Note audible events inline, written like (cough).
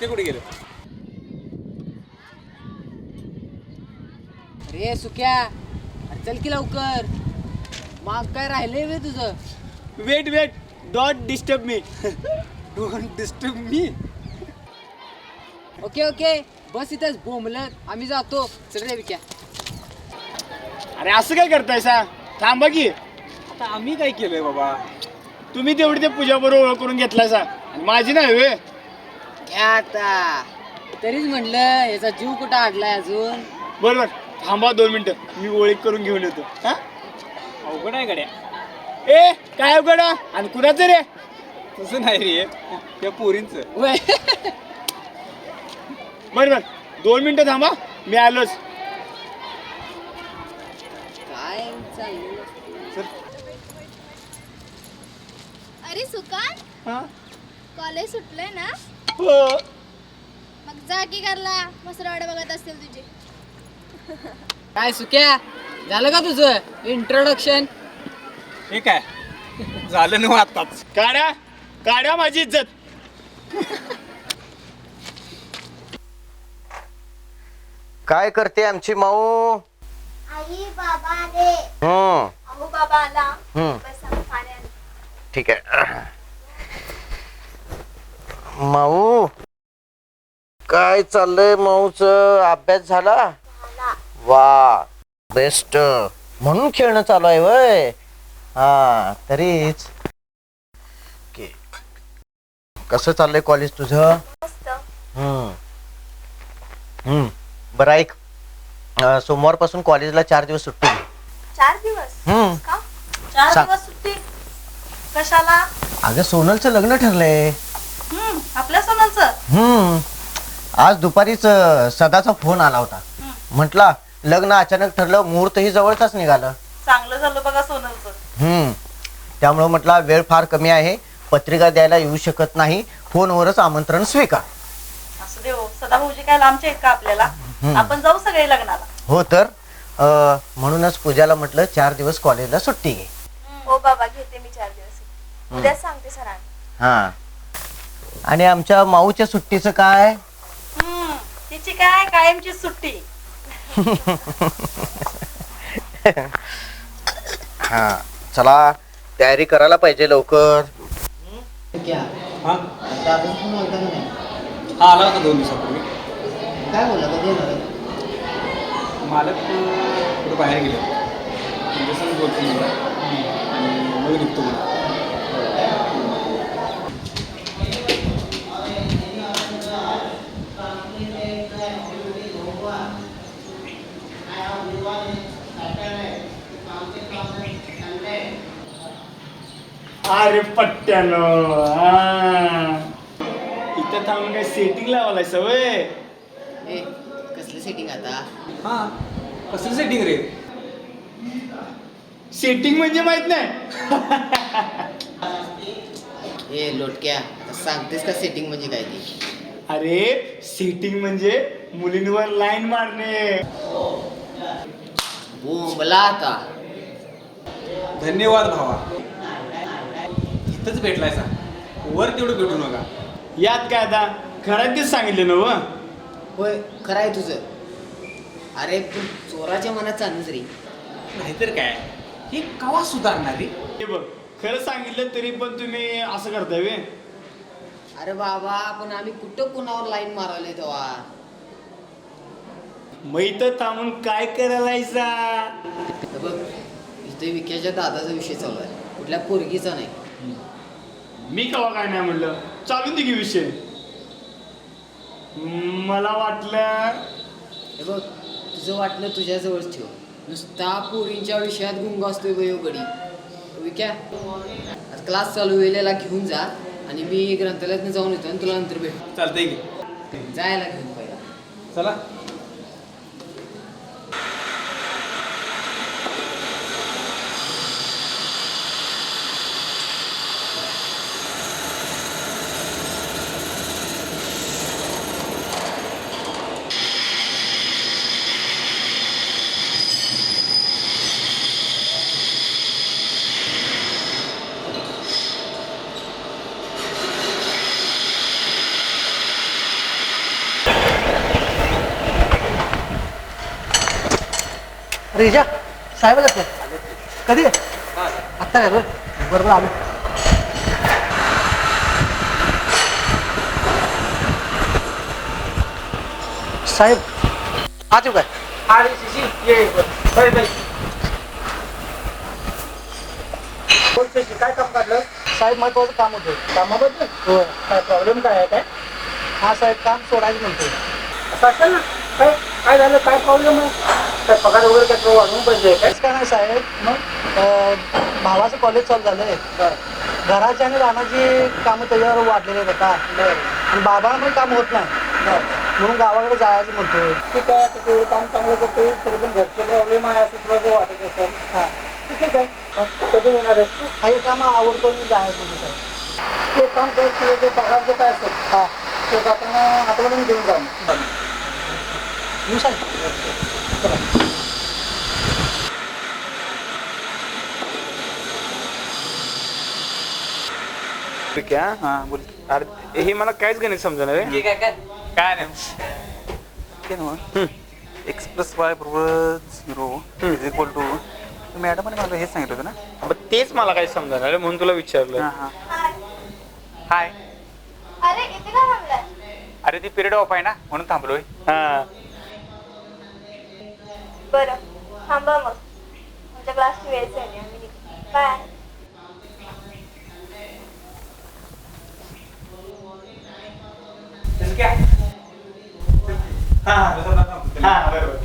सुके कुठे गेले? अरे सुक्या अरे चल की लवकर. मग काय राहिलंय वे तुझं? Wait wait dot disturb me don't disturb me okay okay बस इथंच बोंबलत. आम्ही जातो. चल रे विक्या. अरे असं काय करताय सा थांबा की. आता आम्ही काय केलंय बाबा? तुम्ही तेवढी ते पूजा बरोबर ओळख करून घेतलाय सा आणि माझी नाही वे. घ्या आता. तरीच म्हणलं याचा जीव कुठं अडलाय अजून? बरोबर थांबा दोन मिनिटं. मी ओळख करून घेऊन येतो. हा? अवघड आहे गड्या. ए काय अवघड? आणि कुणाचं रे? तुझं नाही रे त्या पोरींचं. वय. बरं बरं दोन मिनिटं थांबा मी आलोच. काय चाललंय? अरे सुकान हा? कॉलेज सुटलंय ना? हो. मग जा की घरला. मसरावडे बघत असतील तुझे. काय सुक्या? झालं का तुझं इंट्रोडक्शन हे काय? झालं ना आताच काढा काढा माझी इज्जत. काय करते आमची माऊ? आई बाबा दे. हम्म. अहो बाबा आला हम्म. बस आम्ही पाणी आणलं. ठीक आहे. माऊ काय चाललंय माऊच? अभ्यास झाला. वा बेस्ट म्हणून खेळणं चालू आहे वय. हा तरीच. ओके. कसं चाललंय कॉलेज तुझं? हम्म. हम्म. बरं ऐक. अं, सोमवारपासून कॉलेजला चार दिवस सुट्टी घे. चार दिवस? हम्म. का? चार सांग. दिवस सुट्टी? कशाला? अगं सोनलचं लग्न ठरलंय. आपल्या सोनालचं हम्म. आज दुपारीच अं, सदाचा फोन आला होता. म्हटला लग्न अचानक ठरलं मुहूर्तही जवळचाच निघालं. चांगलं झालं बघा सोनलचं. हम्म. त्यामुळं म्हटला वेळ फार कमी आहे. पत्रिका द्यायला येऊ शकत नाही. फोनवरच आमंत्रण स्वीकार असं दे हो. सदा भाऊजी काय लांबचे आहेत का आपल्याला? आपण जाऊ सगळे लग्नाला. हो तर अं, म्हणूनच पूजाला म्हटलं चार दिवस कॉलेजला सुट्टी घे. हो बाबा घेते मी चार दिवस. उद्या सांगते सरांना. हा. आणि आमच्या माऊच्या सुट्टीचं काय? हम्म तिची काय? कायमची सुट्टी. (laughs) हा चला तयारी करायला पाहिजे लवकर. हा. हा आला होता दोन दिवसापूर्वी काय बोला कधी मालक अं, कुठं बाहेर गेले. बोलतो मला आणि मग निघतो मला अरे पट्ट्यानो. इथं थांबून काय सेटिंग लावायला सवय. ए कसलं सेटिंग आता? हा कसं सेटिंग रे? सेटिंग म्हणजे माहीत नाही. (laughs) ए लोटक्या आता सांगतेस का सेटिंग म्हणजे काय ती? अरे सेटिंग म्हणजे मुलींवर लाईन मारणे. बोंबला आता. धन्यवाद भावा. इथंच भेटलाय सा वर तेवढं भेटू नका. यात काय आता? खरं तेच सांगितलं ना व? होय खरं आहे तुझं. अरे पण चोराच्या मनात चालूच रे. नाहीतर काय? ही कवा सुधारणार रे? हे बघ खरं सांगितलं तरी पण तुम्ही असं करताय वे अरे बाबा पण आम्ही कुठं कुणावर लाईन मारवले तेव्हा? मग इथं थांबून काय करायलायचा हे बघ इथे विक्याच्या दादाचा विषय चालू आहे. कुठल्या पोरगीचा नाही. मी कवा काय नाही म्हणलं? चालून दे की विषय. मला वाटलं हे बघ तुझं वाटलं तुझ्याजवळच ठेव. नुसता पोरींच्या विषयात गुंग असतोय बयो गडी विक्या क्लास चालू वेळेला घेऊन जा आणि मी ग्रंथालयातनं जाऊन येतो आणि तुला नंतर भेट चालतंय की. जायला घेऊन पहिला. चला. रिजा साहेब आलेत का? कधी आत्ता काय बरं? बरोबर आलो. साहेब आज येऊ काय? काय काम काढलं? साहेब महत्वाचं काम होतं. कामाबद्दल? हो काय प्रॉब्लेम काय आहे काय? हा साहेब काम सोडायचं म्हणतोय. असं असेल ना. काय काय झालं? काय प्रॉब्लेम आहे? काय पगार वगैरे काय तो वाढवून पाहिजे काय काय नाही साहेब मग अं, भावाचं कॉलेज चालू झालंय. घराची आणि रानाची कामं त्याच्यावर वाढलेली आहेत आता. आणि बाबांना पण काम होत नाही. म्हणून गावाकडे जायचं म्हणतोय. ठीक आहे आता तेवढं काम चांगलं करतोय तरी पण घरचे प्रॉब्लेम आहे असं तुला जर वाटत असेल हा. ठीक आहे कधी येणार आहे? हा हे काम आवडतो आणि जायचं म्हणतो साहेब. ते काम कर तुझं जे पगार जे काय असेल हा. ते आपण आपल्याकडून घेऊन जा येऊ साहेब. ठीक आहे हा बोल. अरे हे मला काहीच गणित समजणार रे काय काय काय नाही. एक्स प्लस वाय बरोबर झिरो इज इक्वल टू मॅडमने मला हेच सांगितलं होतं ना? मग तेच मला काही समजणार रे म्हणून तुला विचारलं. हां हां. हाय अरे इथे का थांबलाय? अरे ती पिरियड ऑफ आहे ना म्हणून थांबलोय. हा. बरं थांबा मग. आमच्या क्लासची वेळ झाली आम्ही. बाय ठीक आहे. हा हा बरोबर.